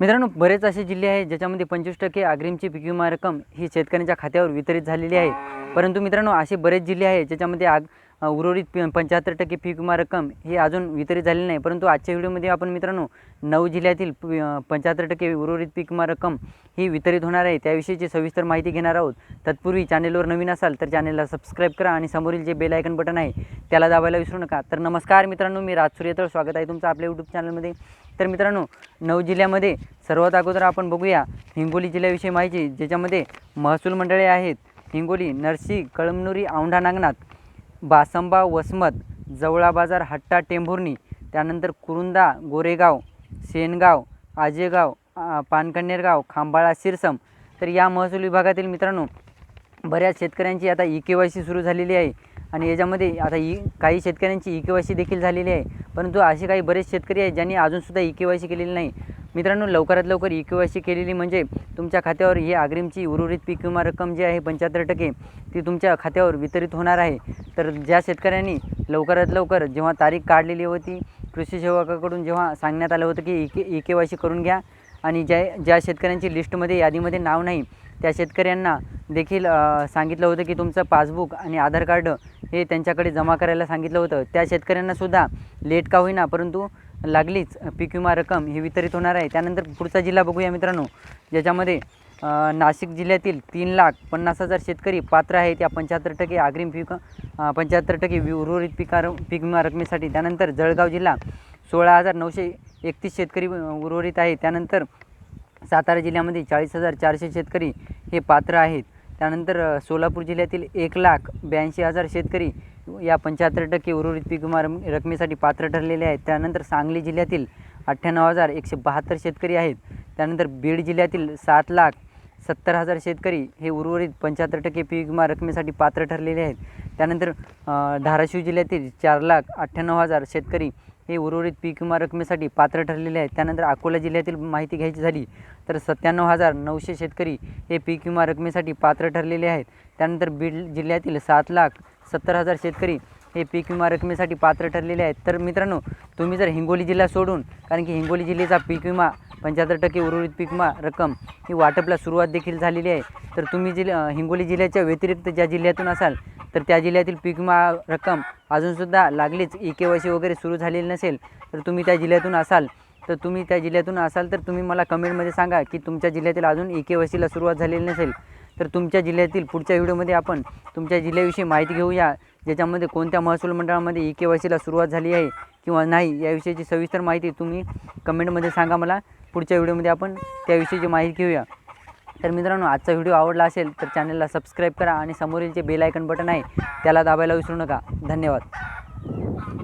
मित्रांनो बरेच असे जिल्हे आहेत ज्याच्यामध्ये पंचवीस टक्के अग्रिमची पीक विमा रक्कम ही शेतकऱ्यांच्या खात्यावर वितरित झालेली आहे. परंतु मित्रांनो असे बरेच जिल्हे आहेत ज्याच्यामध्ये आग उर्वरित पंच्याहत्तर टक्के पीक विमा रक्कम हे अजून वितरित झालेली नाही. परंतु आजच्या व्हिडिओमध्ये आपण मित्रांनो नऊ जिल्ह्यातील पंच्याहत्तर टक्के उर्वरित पीक विमा रक्कम ही वितरित होणार आहे. त्याविषयीची सविस्तर माहिती घेणार आहोत. तत्पूर्वी चॅनेलवर नवीन असाल तर चॅनेलला सबस्क्राईब करा आणि समोरील जे बेल आयकन बटन आहे त्याला दाबायला विसरू नका. तर नमस्कार मित्रांनो मी राज सूर्यतळ स्वागत आहे तुमचं आपल्या यूट्यूब चॅनलमध्ये. तर मित्रांनो नऊ जिल्ह्यामध्ये सर्वात अगोदर आपण बघूया हिंगोली जिल्ह्याविषयी माहिती ज्याच्यामध्ये महसूल मंडळे आहेत. हिंगोली नरसी कळमनुरी औंढा नागनाथ बासंबा वसमत जवळा बाजार हट्टा टेंभुर्णी त्यानंतर कुरुंदा गोरेगाव सेनगाव आजेगाव आ, पानकन्नेरगाव खांबाळा सिरसम तर या महसूल विभागातील मित्रांनो बऱ्याच शेतकऱ्यांची आता ई के वाय सी सुरू झालेली आहे आणि याच्यामध्ये आता ई काही शेतकऱ्यांची ई के वाय सी देखील झालेली आहे. परंतु असे काही बरेच शेतकरी आहेत ज्यांनी अजूनसुद्धा ई के वाय सी केलेली नाही. मित्रांनो लवकरात लवकर ई क्यू वाय सी केलेली म्हणजे तुमच्या खात्यावर ही आग्रीमची उर्वरित पीक विमा रक्कम जी आहे पंच्याहत्तर टक्के ती तुमच्या खात्यावर वितरित होणार आहे. तर ज्या शेतकऱ्यांनी लवकरात लवकर जेव्हा तारीख काढलेली होती कृषी सेवकाकडून जेव्हा सांगण्यात आलं होतं की E K E K Y C करून घ्या आणि ज्या ज्या शेतकऱ्यांची लिस्टमध्ये यादीमध्ये नाव नाही त्या शेतकऱ्यांना देखील सांगितलं होतं की तुमचं पासबुक आणि आधार कार्ड हे त्यांच्याकडे जमा करायला सांगितलं होतं. त्या शेतकऱ्यांनासुद्धा लेट का होईना परंतु लागलीच. पीक विमा रक्कम ही वितरित होणार आहे. त्यानंतर पुढचा जिल्हा बघूया मित्रांनो. ज्याच्यामध्ये नाशिक जिल्ह्यातील तीन लाख पन्नास हजार शेतकरी पात्र आहेत. या पंच्याहत्तर टक्के अग्रिम पीक पंच्याहत्तर टक्के वि- उर्वरित पिका पीक विमा रकमेसाठी त्यानंतर जळगाव जिल्हा सोळा हजार नऊशे एकतीस शेतकरी उर्वरित आहे त्यानंतर सातारा जिल्ह्यामध्ये चाळीस हजार चारशे शेतकरी हे पात्र आहेत. त्यानंतर सोलापूर जिल्ह्यातील एक लाख ब्याऐंशी हजार शेतकरी या पंच्याहत्तर टक्के उर्वरित पीक विमा रकमेसाठी पात्र ठरलेले आहेत. त्यानंतर सांगली जिल्ह्यातील अठ्ठ्याण्णव हजार एकशे बहात्तर शेतकरी आहेत. त्यानंतर बीड जिल्ह्यातील सात लाख सत्तर हजार शेतकरी हे उर्वरित पंच्याहत्तर टक्के पीक विमा रकमेसाठी पात्र ठरलेले आहेत. त्यानंतर धाराशिव जिल्ह्यातील चार लाख अठ्ठ्याण्णव हजार शेतकरी हे उर्वरित पीक विमा रकमेसाठी पात्र ठरलेले आहेत. त्यानंतर अकोला जिल्ह्यातील माहिती घ्यायची झाली तर सत्त्याण्णव हजार नऊशे शेतकरी हे पीक विमा रकमेसाठी पात्र ठरलेले आहेत. त्यानंतर बीड जिल्ह्यातील सात लाख सत्तर हजार शेतकरी हे पीक विमा रकमेसाठी पात्र ठरलेले आहेत. तर मित्रांनो तुम्ही जर हिंगोली जिल्हा सोडून कारण की हिंगोली जिल्ह्याचा पीक विमा पंच्याहत्तर टक्के उर्वरित पीक विमा रक्कम ही वाटपला सुरुवात देखील झालेली आहे. तर तुम्ही जिल हिंगोली जिल्ह्याच्या व्यतिरिक्त ज्या जिल्ह्यातून असाल तर त्या जिल्ह्यातील पीक विमा रक्कम अजूनसुद्धा लागलीच. ई के वाय सी वगैरे सुरू झालेली नसेल तर तुम्ही त्या जिल्ह्यातून असाल तर तुम्ही त्या जिल्ह्यातून असाल तर तुम्ही मला कमेंटमध्ये सांगा की तुमच्या जिल्ह्यातील अजून ई के वाय सीला सुरुवात झालेली नसेल. तर तुमच्या जिल्ह्यातील पुढच्या व्हिडिओमध्ये आपण तुमच्या जिल्ह्याविषयी माहिती घेऊया ज्याच्यामध्ये कोणत्या महसूल मंडळामध्ये ई के वाय सीला सुरुवात झाली आहे किंवा नाही याविषयीची सविस्तर माहिती तुम्ही कमेंटमध्ये सांगा मला. पुढच्या व्हिडिओमध्ये आपण त्याविषयीची माहिती घेऊया. तर मित्रांनो आजचा व्हिडिओ आवडला असेल तर चॅनलला सबस्क्राईब करा आणि समोरील जे बेल आयकन बटन आहे त्याला दाबायला विसरू नका. धन्यवाद.